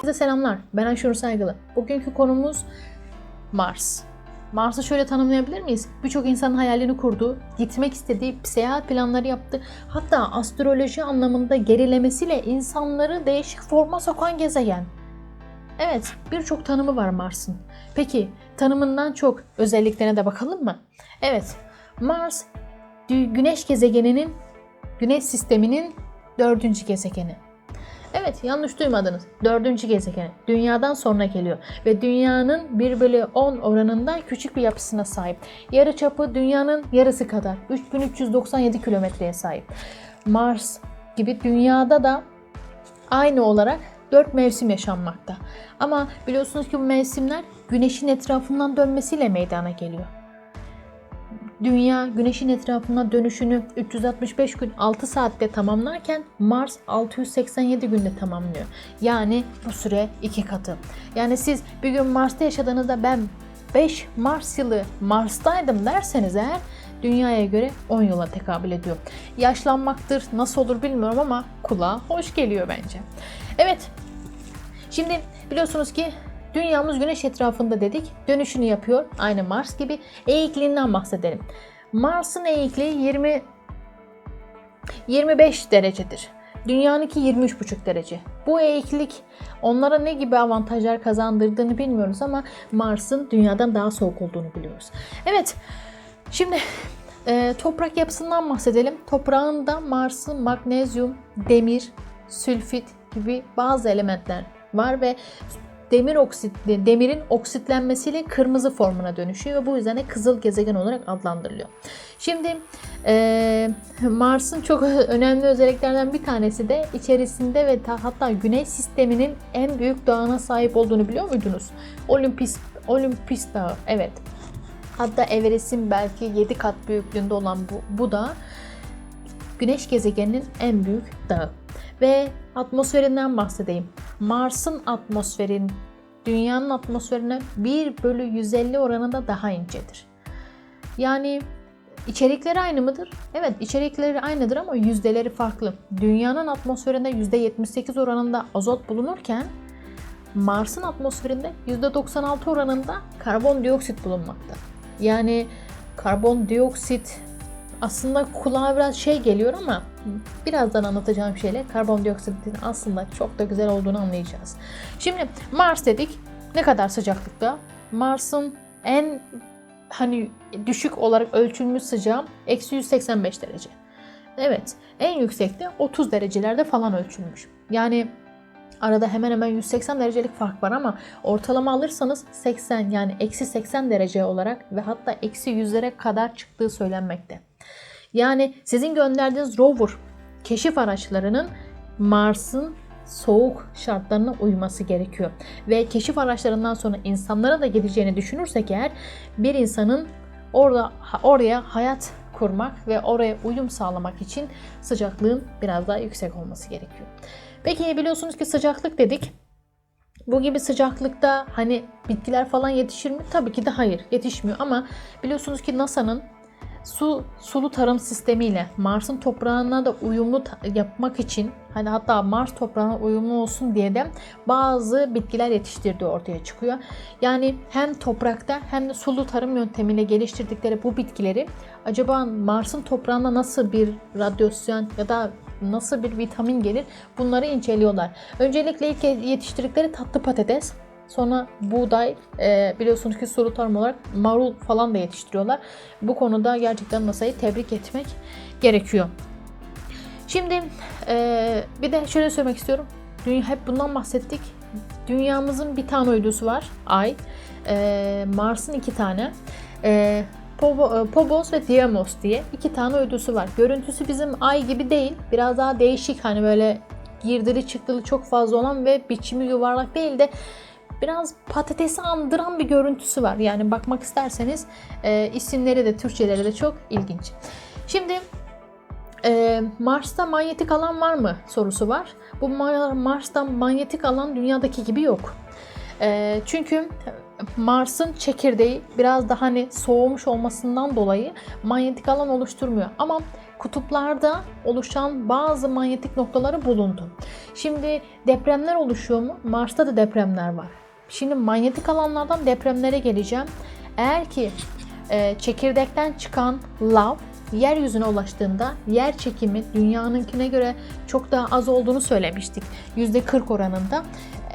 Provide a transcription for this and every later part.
Size selamlar. Ben Ayşenur Saygılı. Bugünkü konumuz Mars. Mars'ı şöyle tanımlayabilir miyiz? Birçok insanın hayalini kurdu, gitmek istediği seyahat planları yaptı. Hatta astroloji anlamında gerilemesiyle insanları değişik forma sokan gezegen. Evet, birçok tanımı var Mars'ın. Peki, tanımından çok özelliklerine de bakalım mı? Evet, Mars Güneş gezegeninin, Güneş sisteminin dördüncü gezegeni. Evet yanlış duymadınız. Dördüncü gezegeni. Dünyadan sonra geliyor. Ve dünyanın 1 bölü 10 oranında küçük bir yapısına sahip. Yarı çapı dünyanın yarısı kadar. 3397 kilometreye sahip. Mars gibi dünyada da aynı olarak 4 mevsim yaşanmakta. Ama biliyorsunuz ki bu mevsimler güneşin etrafından dönmesiyle meydana geliyor. Dünya güneşin etrafına dönüşünü 365 gün 6 saatte tamamlarken Mars 687 günde tamamlıyor. Yani bu süre iki katı. Yani siz bir gün Mars'ta yaşadığınızda ben 5 Mars yılı Mars'taydım derseniz eğer dünyaya göre 10 yıla tekabül ediyor. Yaşlanmaktır nasıl olur bilmiyorum ama kulağa hoş geliyor bence. Evet Şimdi biliyorsunuz ki dünyamız güneş etrafında dedik. Dönüşünü yapıyor. Aynı Mars gibi. Eğikliğinden bahsedelim. Mars'ın eğikliği 20 25 derecedir. Dünyanınki 23,5 derece. Bu eğiklik onlara ne gibi avantajlar kazandırdığını bilmiyoruz ama Mars'ın dünyadan daha soğuk olduğunu biliyoruz. Evet. Şimdi e, toprak yapısından bahsedelim. Toprağında Mars'ın magnezyum, demir, sülfit gibi bazı elementler var ve demir oksit demirin oksitlenmesiyle kırmızı formuna dönüşüyor ve bu yüzden de kızıl gezegen olarak adlandırılıyor. Şimdi e, Mars'ın çok önemli özelliklerden bir tanesi de içerisinde ve ta, hatta Güneş sisteminin en büyük dağına sahip olduğunu biliyor muydunuz? Olympus Olympus Dağı. Evet. Hatta Everest'in belki 7 kat büyüklüğünde olan bu, bu dağ Güneş gezegeninin en büyük dağı. Ve atmosferinden bahsedeyim. Mars'ın atmosferin Dünyanın atmosferine 1 bölü 150 oranında daha incedir. Yani içerikleri aynı mıdır? Evet içerikleri aynıdır ama yüzdeleri farklı. Dünyanın atmosferinde %78 oranında azot bulunurken Mars'ın atmosferinde %96 oranında karbondioksit bulunmakta. Yani karbondioksit aslında kulağa biraz şey geliyor ama birazdan anlatacağım şeyle karbondioksitin aslında çok da güzel olduğunu anlayacağız. Şimdi Mars dedik. Ne kadar sıcaklıkta? Mars'ın en hani düşük olarak ölçülmüş sıcağı eksi 185 derece. Evet en yüksekte 30 derecelerde falan ölçülmüş. Yani arada hemen hemen 180 derecelik fark var ama ortalama alırsanız 80 yani eksi 80 derece olarak ve hatta eksi yüzlere kadar çıktığı söylenmekte. Yani sizin gönderdiğiniz rover keşif araçlarının Mars'ın soğuk şartlarına uyması gerekiyor. Ve keşif araçlarından sonra insanlara da gideceğini düşünürsek eğer bir insanın orada oraya hayat kurmak ve oraya uyum sağlamak için sıcaklığın biraz daha yüksek olması gerekiyor. Peki biliyorsunuz ki sıcaklık dedik. Bu gibi sıcaklıkta hani bitkiler falan yetişir mi? Tabii ki de hayır yetişmiyor ama biliyorsunuz ki NASA'nın su sulu tarım sistemiyle Mars'ın toprağına da uyumlu yapmak için hani hatta Mars toprağına uyumlu olsun diye de bazı bitkiler yetiştirdiği ortaya çıkıyor. Yani hem toprakta hem de sulu tarım yöntemiyle geliştirdikleri bu bitkileri acaba Mars'ın toprağına nasıl bir radyasyon ya da nasıl bir vitamin gelir bunları inceliyorlar. Öncelikle ilk yetiştirdikleri tatlı patates Sonra buğday e, biliyorsunuz ki sulu tarım olarak marul falan da yetiştiriyorlar. Bu konuda gerçekten NASA'yı tebrik etmek gerekiyor. Şimdi e, bir de şöyle söylemek istiyorum. Dünya, hep bundan bahsettik. Dünyamızın bir tane uydusu var. Ay. E, Mars'ın iki tane. E, Phobos ve Deimos diye iki tane uydusu var. Görüntüsü bizim ay gibi değil. Biraz daha değişik hani böyle girdili çıktılı çok fazla olan ve biçimi yuvarlak değil de biraz patatesi andıran bir görüntüsü var. Yani bakmak isterseniz e, isimleri de Türkçeleri de çok ilginç. Şimdi e, Mars'ta manyetik alan var mı sorusu var. Bu Mars'ta manyetik alan dünyadaki gibi yok. E, çünkü Mars'ın çekirdeği biraz daha hani soğumuş olmasından dolayı manyetik alan oluşturmuyor. Ama kutuplarda oluşan bazı manyetik noktaları bulundu. Şimdi depremler oluşuyor mu? Mars'ta da depremler var. Şimdi manyetik alanlardan depremlere geleceğim. Eğer ki e, çekirdekten çıkan lav yeryüzüne ulaştığında yer çekimi dünyanınkine göre çok daha az olduğunu söylemiştik. %40 oranında.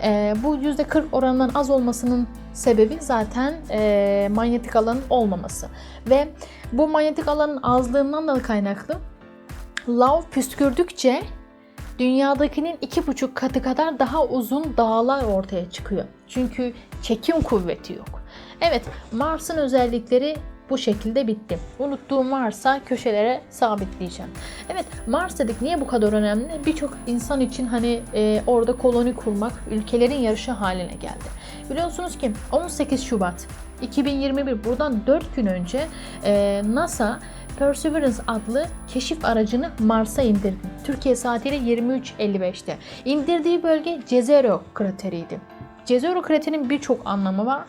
E, bu %40 oranının az olmasının sebebi zaten e, manyetik alanın olmaması. Ve bu manyetik alanın azlığından da kaynaklı lav püskürdükçe dünyadakinin iki buçuk katı kadar daha uzun dağlar ortaya çıkıyor. Çünkü çekim kuvveti yok. Evet Mars'ın özellikleri bu şekilde bitti. Unuttuğum varsa köşelere sabitleyeceğim. Evet Mars dedik niye bu kadar önemli? Birçok insan için hani e, orada koloni kurmak ülkelerin yarışı haline geldi. Biliyorsunuz ki 18 Şubat 2021 buradan 4 gün önce e, NASA Perseverance adlı keşif aracını Mars'a indirdi. Türkiye saatiyle 23.55'te. İndirdiği bölge Jezero krateriydi. Jezero kraterinin birçok anlamı var.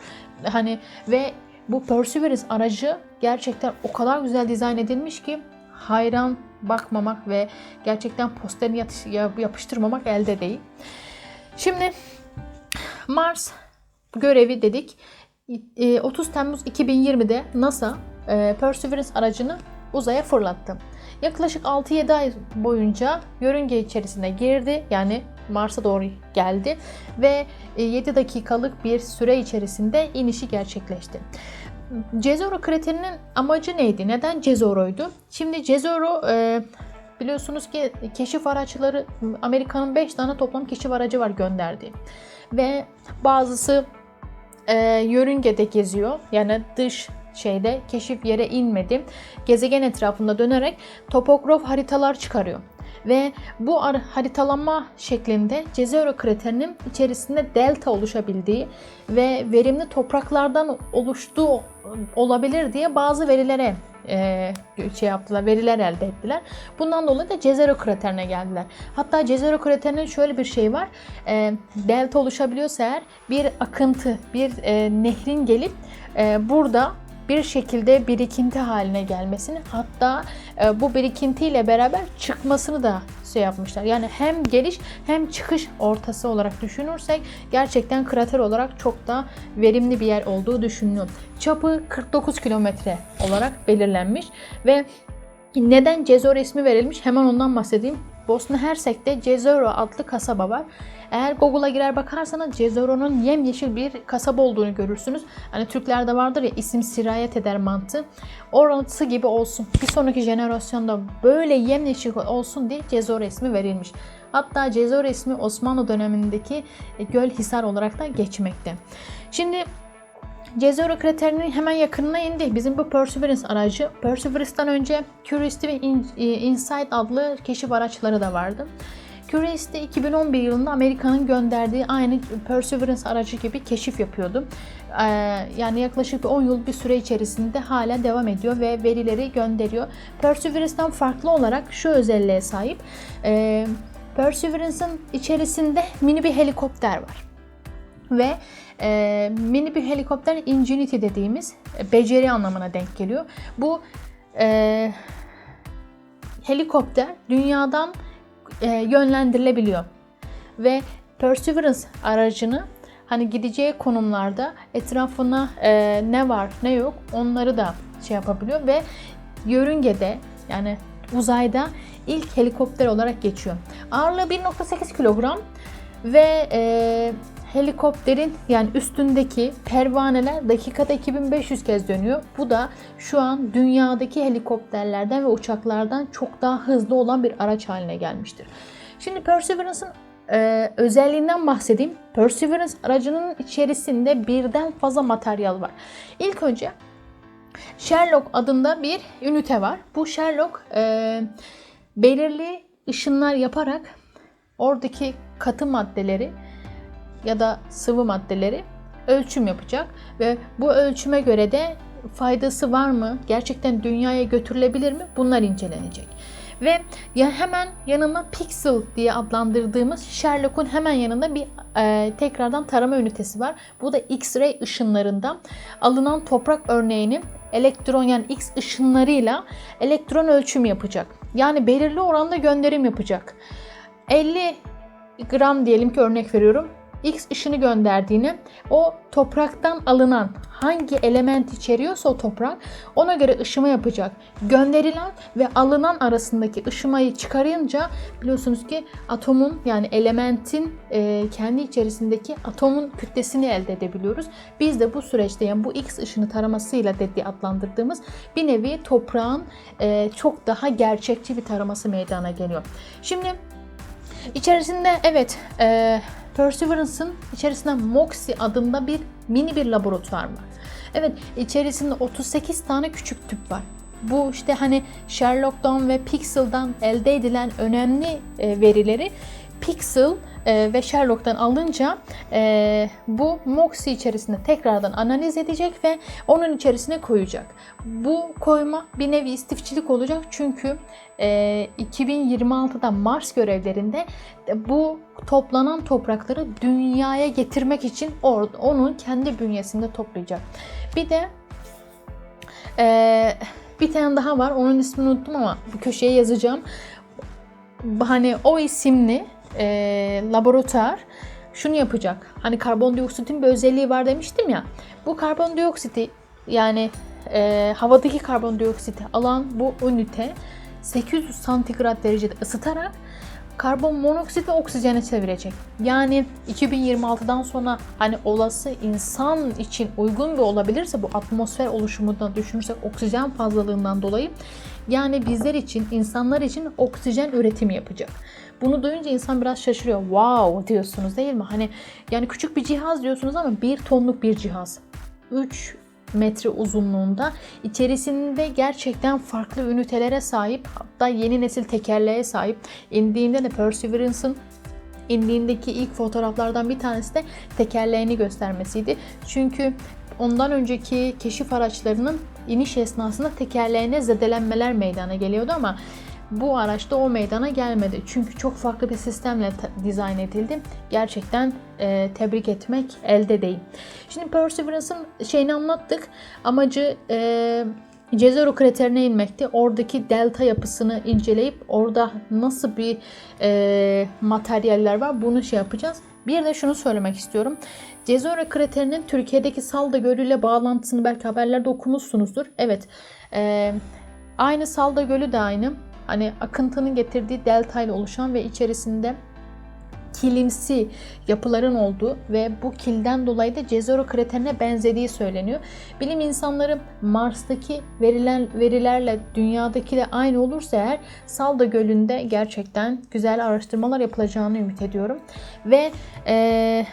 Hani ve bu Perseverance aracı gerçekten o kadar güzel dizayn edilmiş ki hayran bakmamak ve gerçekten posterini yapıştırmamak elde değil. Şimdi Mars görevi dedik. 30 Temmuz 2020'de NASA Perseverance aracını uzaya fırlattı. Yaklaşık 6-7 ay boyunca yörünge içerisine girdi. Yani Mars'a doğru geldi ve 7 dakikalık bir süre içerisinde inişi gerçekleşti. Jezero kraterinin amacı neydi? Neden Jezoro'ydu? Şimdi Jezoro e, biliyorsunuz ki keşif araçları Amerika'nın 5 tane toplam keşif aracı var gönderdiği. Ve bazısı e, yörüngede geziyor. Yani dış şeyde keşif yere inmedi. Gezegen etrafında dönerek topograf haritalar çıkarıyor. Ve bu haritalama şeklinde Jezero kraterinin içerisinde delta oluşabildiği ve verimli topraklardan oluştuğu olabilir diye bazı verilere e, şey yaptılar, veriler elde ettiler. Bundan dolayı da Jezero kraterine geldiler. Hatta Jezero kraterinin şöyle bir şey var. E, delta oluşabiliyorsa eğer bir akıntı, bir e, nehrin gelip e, burada bir şekilde birikinti haline gelmesini hatta e, bu birikintiyle beraber çıkmasını da şey yapmışlar. Yani hem geliş hem çıkış ortası olarak düşünürsek gerçekten krater olarak çok da verimli bir yer olduğu düşünülüyor. Çapı 49 kilometre olarak belirlenmiş ve neden Cezor ismi verilmiş hemen ondan bahsedeyim. Bosna Hersek'te Cezoro adlı kasaba var. Eğer Google'a girer bakarsanız Cezoro'nun yemyeşil bir kasaba olduğunu görürsünüz. Hani Türklerde vardır ya isim sirayet eder mantığı. Orası gibi olsun. Bir sonraki jenerasyonda böyle yemyeşil olsun diye Cezoro ismi verilmiş. Hatta Cezoro ismi Osmanlı dönemindeki göl hisar olarak da geçmekte. Şimdi Jezero kraterinin hemen yakınına indi. Bizim bu Perseverance aracı. Perseverance'dan önce Curiosity ve Insight adlı keşif araçları da vardı. Curiosity 2011 yılında Amerika'nın gönderdiği aynı Perseverance aracı gibi keşif yapıyordu. Ee, yani yaklaşık 10 yıl bir süre içerisinde hala devam ediyor ve verileri gönderiyor. Perseverance'dan farklı olarak şu özelliğe sahip. Ee, Perseverance'ın içerisinde mini bir helikopter var. Ve e, mini bir helikopter Ingenuity dediğimiz e, beceri anlamına denk geliyor. Bu e, helikopter dünyadan e, yönlendirilebiliyor. Ve Perseverance aracını hani gideceği konumlarda etrafına e, ne var ne yok onları da şey yapabiliyor ve yörüngede yani uzayda ilk helikopter olarak geçiyor. Ağırlığı 1.8 kilogram ve e, helikopterin yani üstündeki pervaneler dakikada 2500 kez dönüyor. Bu da şu an dünyadaki helikopterlerden ve uçaklardan çok daha hızlı olan bir araç haline gelmiştir. Şimdi Perseverance'ın e, özelliğinden bahsedeyim. Perseverance aracının içerisinde birden fazla materyal var. İlk önce Sherlock adında bir ünite var. Bu Sherlock e, belirli ışınlar yaparak oradaki katı maddeleri ya da sıvı maddeleri ölçüm yapacak ve bu ölçüme göre de faydası var mı? Gerçekten dünyaya götürülebilir mi? Bunlar incelenecek. Ve ya hemen yanına Pixel diye adlandırdığımız Sherlock'un hemen yanında bir e, tekrardan tarama ünitesi var. Bu da X-ray ışınlarından alınan toprak örneğini elektron yani X ışınlarıyla elektron ölçüm yapacak. Yani belirli oranda gönderim yapacak. 50 gram diyelim ki örnek veriyorum. X ışını gönderdiğini o topraktan alınan hangi element içeriyorsa o toprak ona göre ışıma yapacak. Gönderilen ve alınan arasındaki ışımayı çıkarınca biliyorsunuz ki atomun yani elementin e, kendi içerisindeki atomun kütlesini elde edebiliyoruz. Biz de bu süreçte yani bu X ışını taramasıyla dediği adlandırdığımız bir nevi toprağın e, çok daha gerçekçi bir taraması meydana geliyor. Şimdi içerisinde evet e, Perseverance'ın içerisinde MOXIE adında bir mini bir laboratuvar var. Evet içerisinde 38 tane küçük tüp var. Bu işte hani Sherlock'tan ve Pixel'dan elde edilen önemli e, verileri Pixel e, ve Sherlock'tan alınca e, bu MOXIE içerisinde tekrardan analiz edecek ve onun içerisine koyacak. Bu koyma bir nevi istifçilik olacak çünkü e, 2026'da Mars görevlerinde bu toplanan toprakları dünyaya getirmek için onun kendi bünyesinde toplayacak. Bir de e, bir tane daha var. Onun ismini unuttum ama bu köşeye yazacağım. Hani o isimli e, laboratuvar şunu yapacak. Hani karbondioksitin bir özelliği var demiştim ya. Bu karbondioksiti yani e, havadaki karbondioksiti alan bu ünite 800 santigrat derecede ısıtarak karbon monoksit ve oksijene çevirecek. Yani 2026'dan sonra hani olası insan için uygun bir olabilirse bu atmosfer oluşumundan düşünürsek oksijen fazlalığından dolayı yani bizler için, insanlar için oksijen üretimi yapacak. Bunu duyunca insan biraz şaşırıyor. Wow diyorsunuz değil mi? Hani yani küçük bir cihaz diyorsunuz ama bir tonluk bir cihaz. 3 metre uzunluğunda içerisinde gerçekten farklı ünitelere sahip hatta yeni nesil tekerleğe sahip indiğinde de Perseverance'ın indiğindeki ilk fotoğraflardan bir tanesi de tekerleğini göstermesiydi. Çünkü ondan önceki keşif araçlarının iniş esnasında tekerleğine zedelenmeler meydana geliyordu ama bu araçta o meydana gelmedi. Çünkü çok farklı bir sistemle dizayn edildi. Gerçekten e, tebrik etmek elde değil. Şimdi Perseverance'ın şeyini anlattık. Amacı e, Cezero kraterine inmekti. Oradaki delta yapısını inceleyip orada nasıl bir e, materyaller var bunu şey yapacağız. Bir de şunu söylemek istiyorum. Cezero kraterinin Türkiye'deki Salda Gölü ile bağlantısını belki haberlerde okumuşsunuzdur. Evet. E, aynı Salda Gölü de aynı. Hani akıntının getirdiği delta ile oluşan ve içerisinde kilimsi yapıların olduğu ve bu kilden dolayı da Jezero kraterine benzediği söyleniyor. Bilim insanları Mars'taki verilen verilerle dünyadakiyle aynı olursa eğer Salda Gölü'nde gerçekten güzel araştırmalar yapılacağını ümit ediyorum. Ve ee,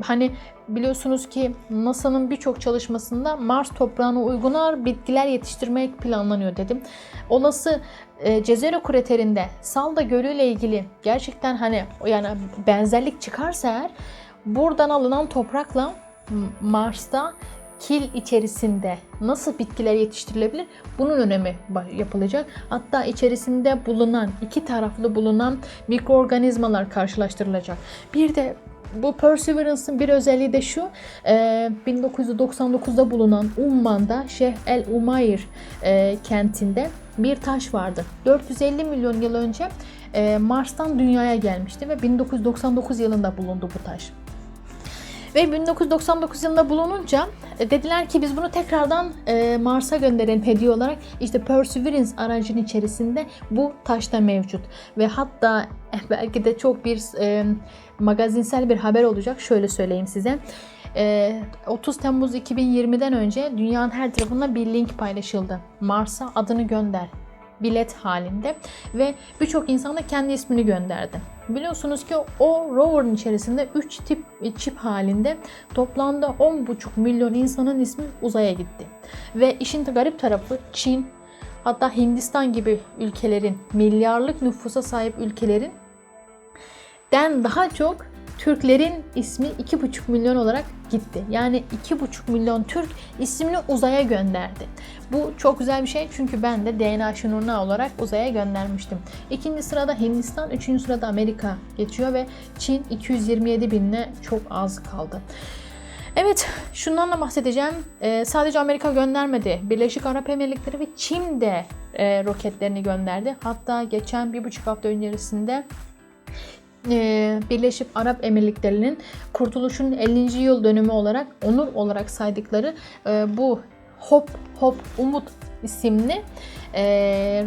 hani biliyorsunuz ki NASA'nın birçok çalışmasında Mars toprağına uygun bitkiler yetiştirmek planlanıyor dedim. Olası e, Cezero kraterinde Salda Gölü ile ilgili gerçekten hani yani benzerlik çıkarsa eğer buradan alınan toprakla Mars'ta kil içerisinde nasıl bitkiler yetiştirilebilir? Bunun önemi yapılacak. Hatta içerisinde bulunan iki taraflı bulunan mikroorganizmalar karşılaştırılacak. Bir de bu Perseverance'ın bir özelliği de şu. E, 1999'da bulunan Umman'da Şeyh El Umayr e, kentinde bir taş vardı. 450 milyon yıl önce e, Mars'tan dünyaya gelmişti ve 1999 yılında bulundu bu taş. Ve 1999 yılında bulununca e, dediler ki biz bunu tekrardan e, Mars'a gönderelim hediye olarak. İşte Perseverance aracının içerisinde bu taşta mevcut. Ve hatta eh, belki de çok bir e, magazinsel bir haber olacak. Şöyle söyleyeyim size. 30 Temmuz 2020'den önce dünyanın her tarafında bir link paylaşıldı. Mars'a adını gönder bilet halinde ve birçok insan kendi ismini gönderdi. Biliyorsunuz ki o rover'ın içerisinde 3 tip çip halinde toplamda 10,5 milyon insanın ismi uzaya gitti. Ve işin garip tarafı Çin hatta Hindistan gibi ülkelerin milyarlık nüfusa sahip ülkelerin den daha çok Türklerin ismi 2,5 milyon olarak gitti. Yani 2,5 milyon Türk ismini uzaya gönderdi. Bu çok güzel bir şey çünkü ben de DNA şunurna olarak uzaya göndermiştim. İkinci sırada Hindistan, üçüncü sırada Amerika geçiyor ve Çin 227 binle çok az kaldı. Evet, şundan da bahsedeceğim. Ee, sadece Amerika göndermedi. Birleşik Arap Emirlikleri ve Çin de e, roketlerini gönderdi. Hatta geçen bir buçuk hafta öncesinde Birleşik Arap Emirlikleri'nin kurtuluşun 50. yıl dönümü olarak onur olarak saydıkları e, bu Hop Hop Umut isimli e,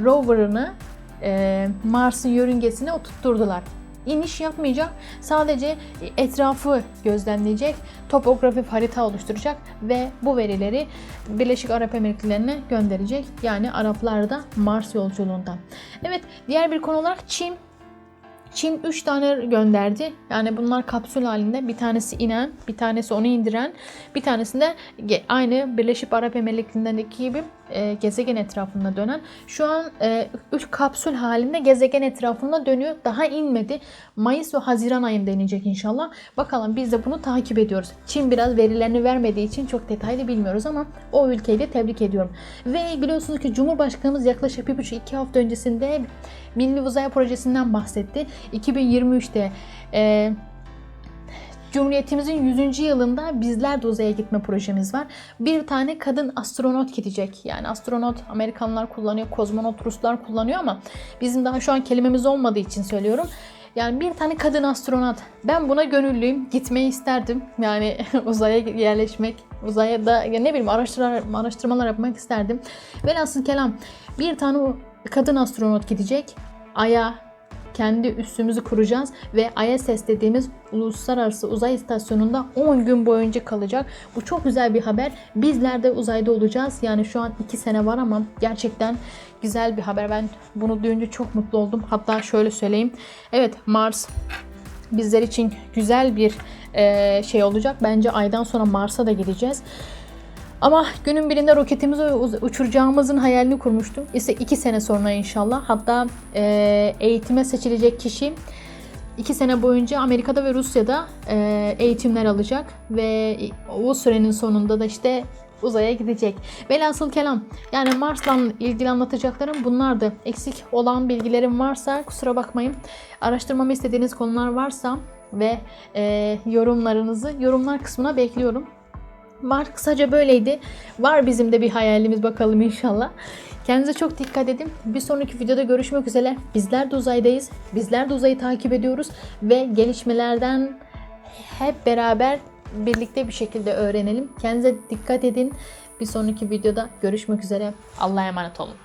rover'ını e, Mars'ın yörüngesine oturtturdular. İniş yapmayacak. Sadece etrafı gözlemleyecek, topografik harita oluşturacak ve bu verileri Birleşik Arap Emirlikleri'ne gönderecek. Yani Araplar da Mars yolculuğunda. Evet, diğer bir konu olarak Çin Çin 3 tane gönderdi. Yani bunlar kapsül halinde. Bir tanesi inen, bir tanesi onu indiren, bir tanesinde ge- aynı Birleşik Arap Emirlikleri'ndeki gibi e, gezegen etrafında dönen. Şu an 3 kapsül halinde gezegen etrafında dönüyor. Daha inmedi. Mayıs ve Haziran ayında inecek inşallah. Bakalım biz de bunu takip ediyoruz. Çin biraz verilerini vermediği için çok detaylı bilmiyoruz ama o ülkeyi de tebrik ediyorum. Ve biliyorsunuz ki Cumhurbaşkanımız yaklaşık 1,5-2 hafta öncesinde Milli Uzay Projesi'nden bahsetti. 2023'te e, Cumhuriyetimizin 100. yılında bizler de uzaya gitme projemiz var. Bir tane kadın astronot gidecek. Yani astronot Amerikanlar kullanıyor, kozmonot Ruslar kullanıyor ama bizim daha şu an kelimemiz olmadığı için söylüyorum. Yani bir tane kadın astronot. Ben buna gönüllüyüm. Gitmeyi isterdim. Yani uzaya yerleşmek, uzaya da ya ne bileyim araştırmalar, araştırmalar yapmak isterdim. Velhasıl kelam bir tane kadın astronot gidecek. Ay'a kendi üssümüzü kuracağız ve ISS dediğimiz Uluslararası Uzay İstasyonu'nda 10 gün boyunca kalacak. Bu çok güzel bir haber. Bizler de uzayda olacağız. Yani şu an 2 sene var ama gerçekten güzel bir haber. Ben bunu duyunca çok mutlu oldum. Hatta şöyle söyleyeyim. Evet Mars bizler için güzel bir şey olacak. Bence aydan sonra Mars'a da gideceğiz. Ama günün birinde roketimizi uçuracağımızın hayalini kurmuştum. İşte iki sene sonra inşallah. Hatta e, eğitime seçilecek kişi iki sene boyunca Amerika'da ve Rusya'da e, eğitimler alacak. Ve o sürenin sonunda da işte uzaya gidecek. Velhasıl kelam yani Mars'la ilgili anlatacaklarım bunlardı. Eksik olan bilgilerim varsa kusura bakmayın. Araştırmamı istediğiniz konular varsa ve e, yorumlarınızı yorumlar kısmına bekliyorum. Var kısaca böyleydi. Var bizim de bir hayalimiz bakalım inşallah. Kendinize çok dikkat edin. Bir sonraki videoda görüşmek üzere. Bizler de uzaydayız. Bizler de uzayı takip ediyoruz ve gelişmelerden hep beraber birlikte bir şekilde öğrenelim. Kendinize dikkat edin. Bir sonraki videoda görüşmek üzere. Allah'a emanet olun.